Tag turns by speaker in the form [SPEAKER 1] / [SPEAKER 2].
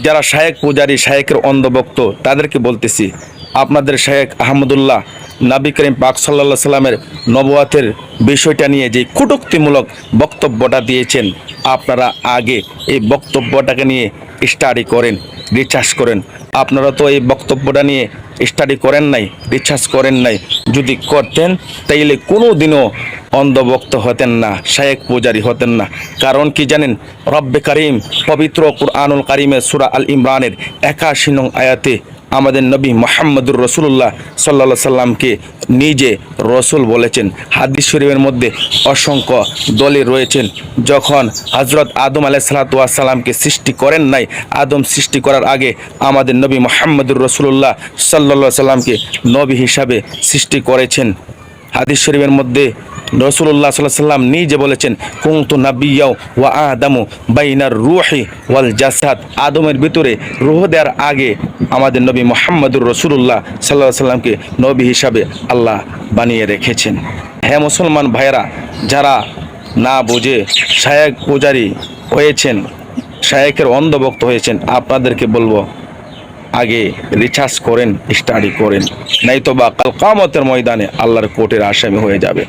[SPEAKER 1] যারা শায়েক পূজারী শায়েকের অন্ধভক্ত তাদেরকে বলতেছি আপনাদের শেখ আহমদুল্লাহ, নাবি করিম পাক সাল্লা সাল্লামের নবুয়াতের বিষয়টা নিয়ে যে কটুক্তিমূলক বক্তব্যটা দিয়েছেন, আপনারা আগে এই বক্তব্যটাকে নিয়ে স্টাডি করেন রিচার্জ করেন। আপনারা তো এই বক্তব্যটা নিয়ে স্টাডি করেন নাই রিচার্জ করেন নাই। যদি করতেন, তাইলে কোনো দিনও অন্ধভক্ত হতেন না শায়েক পূজারি হতেন না। কারণ কি জানেন, রব্বে করিম পবিত্র কুরআনুল কারিমের সুরা আল ইমরানের একাশি নং আয়াতে আমাদের নবী মোহাম্মদুর রসুল্লাহ সাল্লা সাল্লামকে নিজে রসুল বলেছেন। হাদিস শরীফের মধ্যে অসংখ্য দলে রয়েছেন। যখন হজরত আদম আলাহ সাল্লাতামকে সৃষ্টি করেন নাই, আদম সৃষ্টি করার আগে আমাদের নবী মোহাম্মদুর রসুল্লাহ সাল্লা সাল্লামকে নবী হিসাবে সৃষ্টি করেছেন। হাদিস শরীফের মধ্যে রসুল্লাহ সাল্লাহ সাল্লাম নিজে বলেছেন কুংতু নাবিয়াও ওয়া আদামু বাইনার রুহি ওয়াল জাসাদ। আদমের ভিতরে রুহ দেওয়ার আগে আমাদের নবী মোহাম্মদুর রসুল্লাহ সাল্লাহ সাল্লামকে নবী হিসাবে আল্লাহ বানিয়ে রেখেছেন। হ্যাঁ মুসলমান ভাইয়েরা, যারা না বুঝে শায়েক পূজারি হয়েছেন, শায়েকের অন্ধভক্ত হয়েছেন, আপনাদেরকে বলব, আগে রিচার্জ করেন, স্টাডি করেন। নাই তো বা কাল কামতের ময়দানে আল্লাহর কোর্টের আসামি হয়ে যাবে।